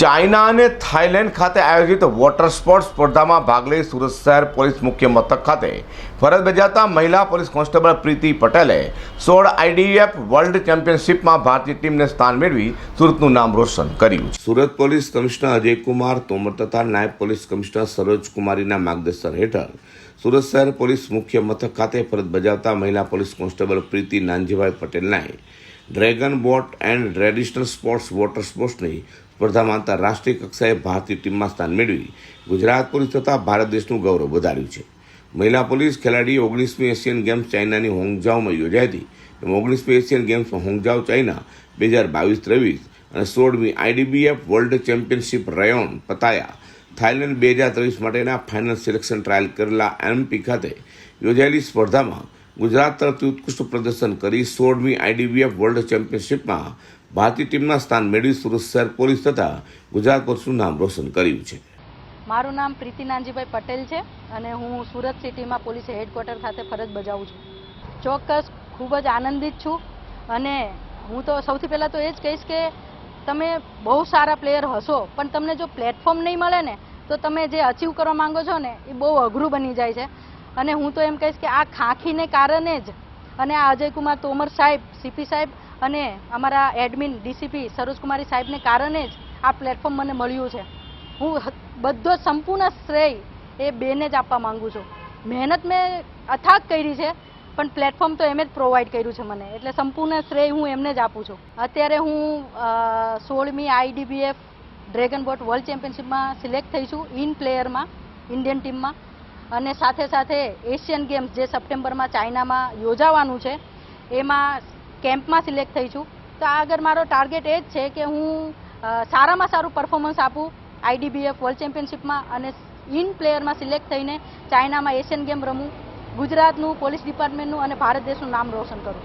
China અને Thailand ખાતે આયોજિત વોટર સ્પોર્ટ્સ સ્પર્ધામાં ભાગ લઈ સુરત શહેર પોલીસ મુખ્ય મથક ખાતે ફરજ બજાવતા મહિલા પોલીસ કોન્સ્ટેબલ પ્રીતિ પટેલે સોળ આઈડીએફ વર્લ્ડ ચેમ્પિયનશિપમાં ભારતીય ટીમને સ્થાન મેળવી સુરતનું નામ રોશન કર્યું સુરત પોલીસ કમિશનર અજયકુમાર તોમર તથા નાયબ પોલીસ કમિશનર સરોજ કુમારીના માર્ગદર્શન હેઠળ સુરત શહેર પોલીસ મુખ્ય મથક ખાતે ફરજ બજાવતા મહિલા police constable Preeti Nanjibhai પટેલનાએ dragon boat and traditional sports water સ્પોર્ટ્સની સ્પર્ધામાં આંતરરાષ્ટ્રીય કક્ષાએ ભારતીય ટીમમાં સ્થાન મેળવી ગુજરાત પોલીસ તથા ભારત દેશનું ગૌરવ વધાર્યું છે. મહિલા પોલીસ ખેલાડી ઓગણીસમી એશિયન ગેમ્સ ચાઇનાની હોંગઝાઉમાં યોજાઈ હતી એમાં ઓગણીસમી એશિયન ગેમ્સમાં હોંગઝાઉ ચાઇના બે હજાર બાવીસ ત્રેવીસ અને સોળમી IDBF world championship Rayong Pattaya. Thailand બે હજાર ત્રેવીસ માટેના ફાઇનલ સિલેક્શન ટ્રાયલ કરેલા એમપી ખાતે યોજાયેલી સ્પર્ધામાં ગુજરાત તરફથી ઉત્કૃષ્ટ પ્રદર્શન કરી સોળમી આઈડીબીએફ વર્લ્ડ ચેમ્પિયનશિપમાં ભારતીય ટીમના સ્થાન મેળવી સુરત શહેર પોલીસ તથા ગુજરાત પોલીસનું નામ રોશન કર્યું છે. મારું નામ પ્રીતિ નાનજીભાઈ પટેલ છે અને હું સુરત સિટીમાં પોલીસ હેડક્વાર્ટર ખાતે ફરજ બજાવું છું. ચોક્કસ ખૂબ જ આનંદિત છું અને હું તો સૌથી પહેલાં તો એ જ કહીશ કે તમે બહુ સારા પ્લેયર હશો, પણ તમને જો પ્લેટફોર્મ નહીં મળે ને, તો તમે જે અચીવ કરવા માંગો છો ને, એ બહુ અઘરું બની જાય છે. અને હું તો એમ કહીશ કે આ ખાંખીને કારણે જ અને આ અજયકુમાર તોમર સાહેબ સીપી સાહેબ અને અમારા એડમિન ડીસીપી સરોજકુમારી સાહેબને કારણે જ આ પ્લેટફોર્મ મને મળ્યું છે. હું બધો સંપૂર્ણ શ્રેય એ બેને જ આપવા માંગુ છું. મહેનત મેં અથાગ કરી છે, પણ પ્લેટફોર્મ તો એમ જ પ્રોવાઈડ કર્યું છે મને. એટલે સંપૂર્ણ શ્રેય હું એમને જ આપું છું. અત્યારે હું સોળમી આઈડીબીએફ ડ્રેગન બોટ વર્લ્ડ ચેમ્પિયનશિપમાં સિલેક્ટ થઈ છું ઇન પ્લેયરમાં ઇન્ડિયન ટીમમાં અને સાથે સાથે એશિયન ગેમ્સ જે સપ્ટેમ્બરમાં ચાઇનામાં યોજાવાનું છે, એમાં કેમ્પમાં સિલેક્ટ થઈ છું. તો આગળ મારો ટાર્ગેટ એ જ છે કે હું સારામાં સારું પરફોર્મન્સ આપું આઈડીબીએફ વર્લ્ડ ચેમ્પિયનશિપમાં અને ઇન પ્લેયરમાં સિલેક્ટ થઈને ચાઇનામાં એશિયન ગેમ રમું, ગુજરાતનું પોલીસ ડિપાર્ટમેન્ટનું અને ભારત દેશનું નામ રોશન કરું.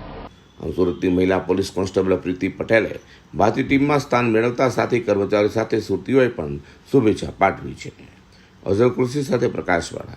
આમ સુરતની મહિલા પોલીસ કોન્સ્ટેબલ પ્રીતિ પટેલે ભારતીય ટીમમાં સ્થાન મેળવતા સાથી કર્મચારીઓ સાથે સુરતીઓએ પણ શુભેચ્છા પાઠવી છે. અઝર કૃષિ સાથે પ્રકાશવાળા.